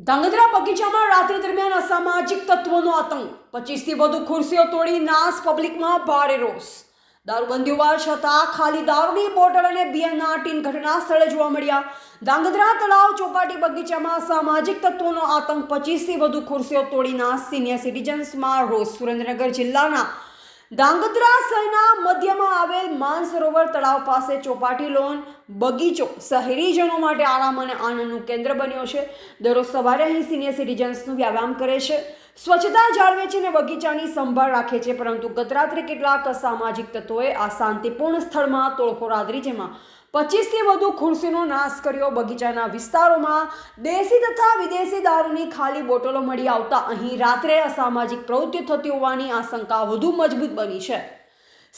ધાંગધ્રા બગીચામાં રાત્રિ દરમિયાન અસામાજિક તત્વોનો આતંક. પચીસથી વધુ ખુરશીઓ તોડી નાસ પબ્લિકમાં ભારે રોષ. દારૂબંધી હોવા છતાં ખાલી દારૂની બોટલ અને બિયરના ટીન ઘટના સ્થળે જોવા મળ્યા. ધાંગધ્રા તળાવ ચોપાટી બગીચામાં સામાજિક તત્વોનો આતંક. પચીસથી વધુ ખુરશીઓ તોડી નાસ સિનિયર સિટીઝન્સમાં રોષ. સુરેન્દ્રનગર જિલ્લાના ધાંગધ્રા શહેરના મધ્યમાં આવેલ માનસરોવર તળાવ પાસે ચોપાટી લોન, બગીચો શહેરીજનો માટે આરામ અને આનંદનું કેન્દ્ર બન્યો છે. દરરોજ સવારે અહીં સિનિયર સિટીઝન્સનું વ્યાયામ કરે છે. સ્વચ્છતા જાળવે છે અને બગીચાની સંભાળ રાખે છે, પરંતુ ગત રાત્રે કેટલાક અસામાજિક તત્વોએ આ શાંતિપૂર્ણ સ્થળમાં તોડફોડ આદરી, જેમાં પચીસથી વધુ ખુરશીનો નાશ કર્યો. બગીચાના વિસ્તારોમાં દેશી તથા વિદેશી દારૂની ખાલી બોટલો મળી આવતા અહીં રાત્રે અસામાજિક પ્રવૃત્તિઓ થતી હોવાની આશંકા વધુ મજબૂત બની છે.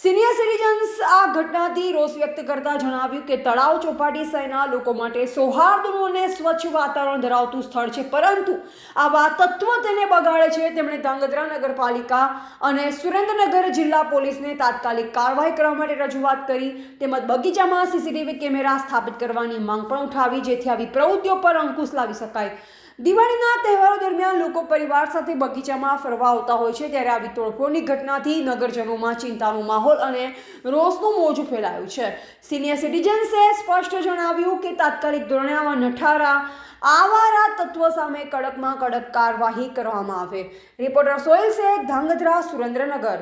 સિનિયર સિટીઝન્સ આ ઘટનાથી રોષ વ્યક્ત કરતા જણાવ્યું કે તળાવ ચોપાટી શહેરના લોકો માટે સૌહાર્દનું અને સ્વચ્છ વાતાવરણ ધરાવતું સ્થળ છે. પરંતુ આવા તત્વ તેને બગાડે છે. તેમણે ધાંગધ્રા નગરપાલિકા અને સુરેન્દ્રનગર જિલ્લા પોલીસને તાત્કાલિક કાર્યવાહી કરવા માટે રજૂઆત કરી. તેમજ બગીચામાં સીસીટીવી કેમેરા સ્થાપિત કરવાની માંગ પણ ઉઠાવી, જેથી આવી પ્રવૃત્તિઓ પર અંકુશ લાવી શકાય. દિવાળીના તહેવારો દરમિયાન લોકો પરિવાર સાથે બગીચામાં ફરવા આવતા હોય છે ત્યારે આવી તોડફોડની ઘટનાથી નગરજનોમાં ચિંતાનો માહોલ અને રોષનું મોજું ફેલાયું છે. સિનિયર સિટીઝન્સે સ્પષ્ટ જણાવ્યું કે તાત્કાલિક ધોરણે આવા નઠારા, આવારા તત્વો સામે કડકમાં કડક કાર્યવાહી કરવામાં આવે. રિપોર્ટર સોયલ શેખ, ધાંગધ્રા સુરેન્દ્રનગર.